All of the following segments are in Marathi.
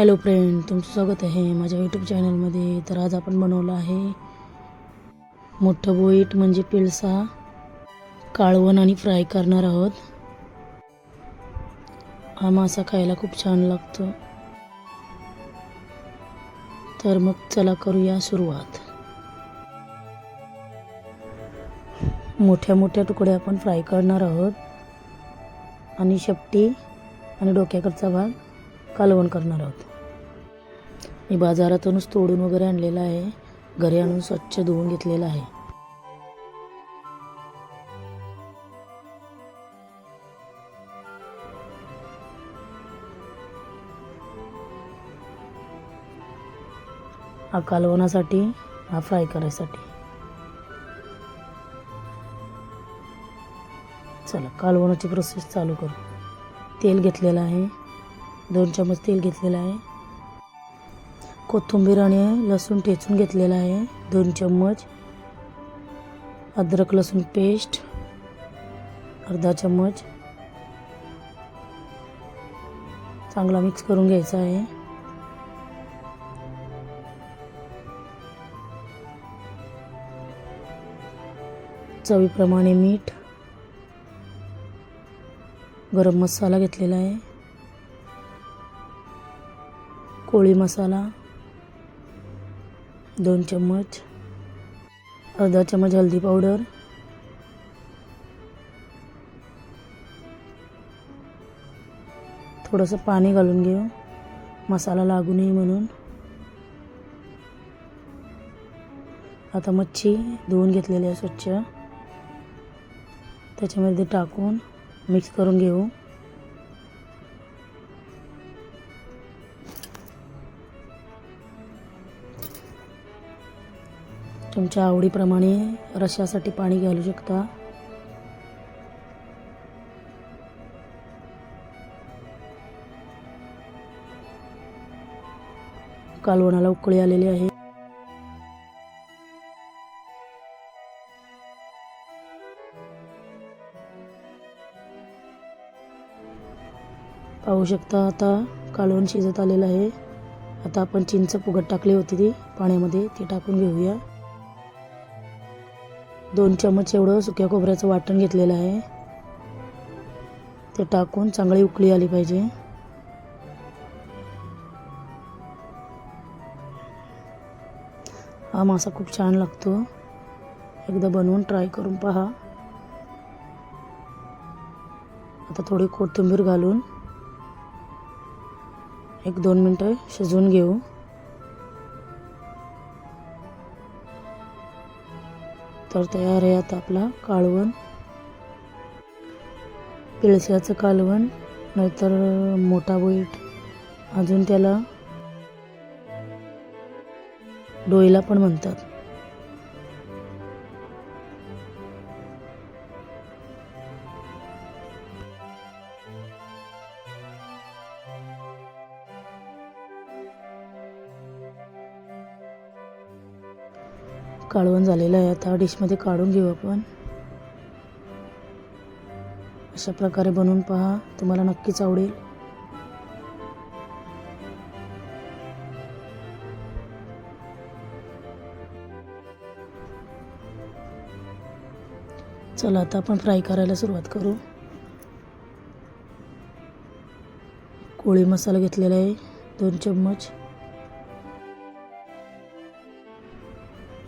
हॅलो फ्रेंड तुमचं स्वागत आहे माझ्या यूट्यूब चॅनलमध्ये तर आज आपण बनवलं आहे मोठं बोईट म्हणजे पिळसा काळवण आणि फ्राय करणार आहोत. हा मासा खायला खूप छान लागतो. तर मग चला करूया सुरुवात. मोठ्या मोठ्या तुकड्या आपण फ्राय करणार आहोत. आणि शेपटी आणि डोक्याकडचा भाग कालवण करणार आहोत. मी बाजारातूनच तोडून वगैरे आणलेला आहे. घरी आणून स्वच्छ धुवून घेतलेला आहे. हा कालवणासाठी हा फ्राय करायसाठी. चला कालवणाची प्रोसेस चालू करू. तेल घेतलेलं आहे. दोन चमच तेल घेतलेलं आहे. कोथिंबीर आणि लसूण ठेचून घेतलेला आहे. दोन चम्मच अद्रक लसूण पेस्ट अर्धा चम्मच चांगला मिक्स करून घ्यायचा आहे. चवीप्रमाणे मीठ गरम मसाला घेतलेला आहे. कोळी मसाला दोन चम्मच अर्धा चम्मच हल्दी पावडर थोडंसं पाणी घालून घेऊ. मसाला लागू नये म्हणून. आता मच्छी धुवून घेतलेली आहे स्वच्छ. त्याच्यामध्ये टाकून मिक्स करून घेऊ. तुमच्या आवडीप्रमाणे रशासाठी पाणी घालू शकता. कालवणाला उकळी आलेली आहे. पाहू शकता आता कालवण शिजत आलेलं आहे. आता आपण चिंच फुगट टाकली होती ती. पाण्यामध्ये ती टाकून घेऊया. दोन चमच एवढं सुक्या खोबऱ्याचं वाटण घेतलेलं आहे. ते टाकून चांगली उकळी आली पाहिजे. हा मासा खूप छान लागतो. एकदा बनवून ट्राय करून पहा. आता थोडी कोथिंबीर घालून एक दोन मिनटं शिजवून घेऊ. तर तयार आहे आता आपला काळवण. पिळस्याचं कालवण नाहीतर मोठा बोईट अजून त्याला डोईला पण म्हणतात. काळवण झालेलं आहे. आता डिशमध्ये काढून घेऊ आपण. अशा प्रकारे बनवून पहा. तुम्हाला नक्कीच आवडेल. चला आता आपण फ्राय करायला सुरुवात करू. कोळी मसाला घेतलेला आहे. दोन चम्मच.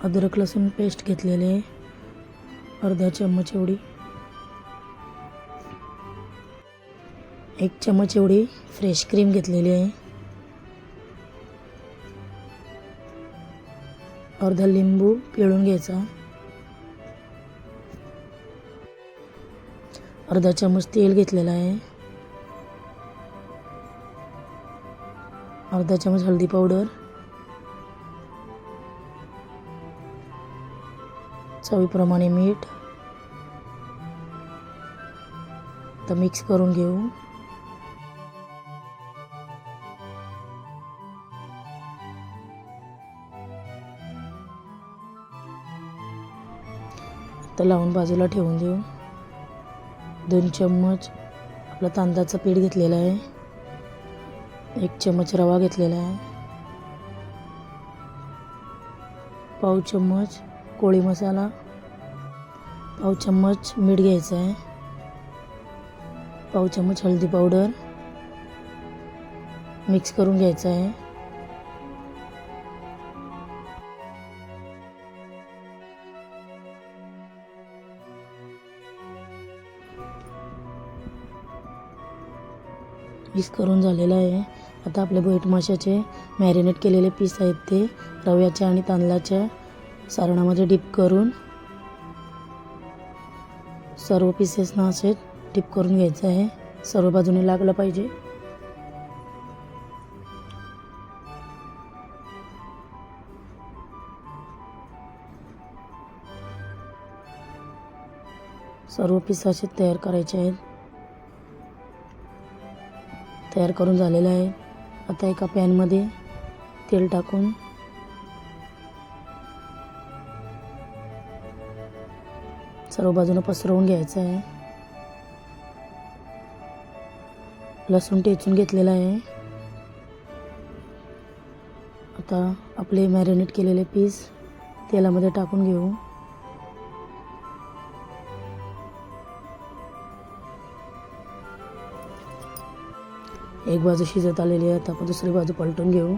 अद्रक लसूण पेस्ट घेतलेले आहे. अर्धा चम्मच एवढी. एक चम्मच एवढी फ्रेश क्रीम घेतलेली आहे. अर्धा लिंबू पिळून घ्यायचा. अर्धा चम्मच तेल घेतलेलं आहे. अर्धा चम्मच हळदी पावडर. चवीप्रमाणे मीठ. तर मिक्स करून घेऊ. तर लावून बाजूला ठेवून देऊ. दोन चम्मच आपला तांदळाचं पीठ घेतलेलं आहे. एक चम्मच रवा घेतलेला आहे. पाव चम्मच कोळी मसाला. पाव चम्मच मीठ घ्यायचं आहे. पाव चम्मच हळदी पावडर मिक्स करून घ्यायचं आहे. मिक्स करून झालेलं आहे. आता आपले बोईट माशाचे मॅरिनेट केलेले पीस आहेत ते रव्याच्या आणि तांदळाच्या सारणामध्ये डिप करून सर्व पीसेसना असे टिप करून घ्यायचं आहे. सर्व बाजूने लागलं पाहिजे. सर्व पीस असे तयार करायचे आहेत. तयार करून झालेलं आहे. आता एका पॅनमध्ये तेल टाकून सर्व बाजूनं पसरवून घ्यायचं आहे. लसूण टेचून घेतलेलं आहे. आता आपले मॅरिनेट केलेले पीस तेलामध्ये टाकून घेऊ. एक बाजू शिजत आलेली आहे आता आपण दुसरी बाजू पलटून घेऊ.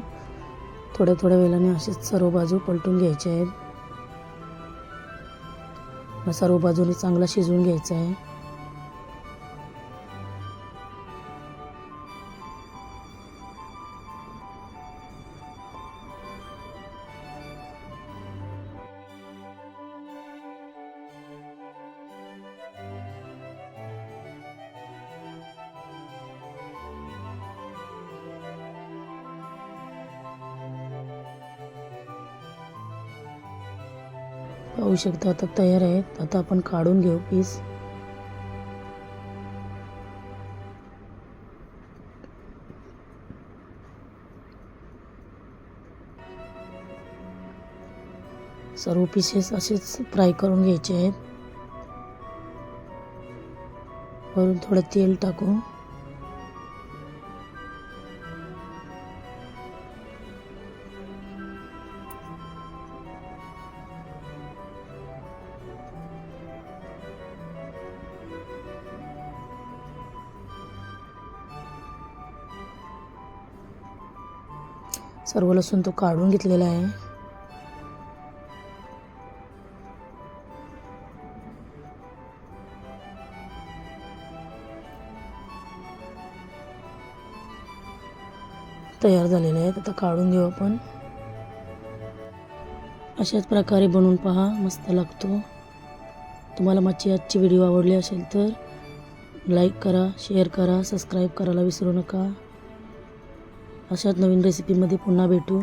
थोड्या थोड्या वेळाने असेच सर्व बाजू पलटून घ्यायचे आहेत. सर्व बाजूने चांगला शिजवून घ्यायचा आहे. पाहू शकता आता तयार आहेत. आता आपण काढून घेऊ पीस सर्व पीसेस असेच फ्राय करून घ्यायचे आहेत. वरून थोडं तेल टाकून. सर्व लसूण तो काढून घेतलेला आहे. तयार झालेले आहेत. आता काढून घेऊ आपण. अशाच प्रकारे बनवून पहा. मस्त लागतो. तुम्हाला माझी आजची व्हिडिओ आवडली असेल तर लाईक करा शेअर करा सबस्क्राईब करायला विसरू नका. अशाच नवीन रेसिपीमध्ये पुन्हा भेटू.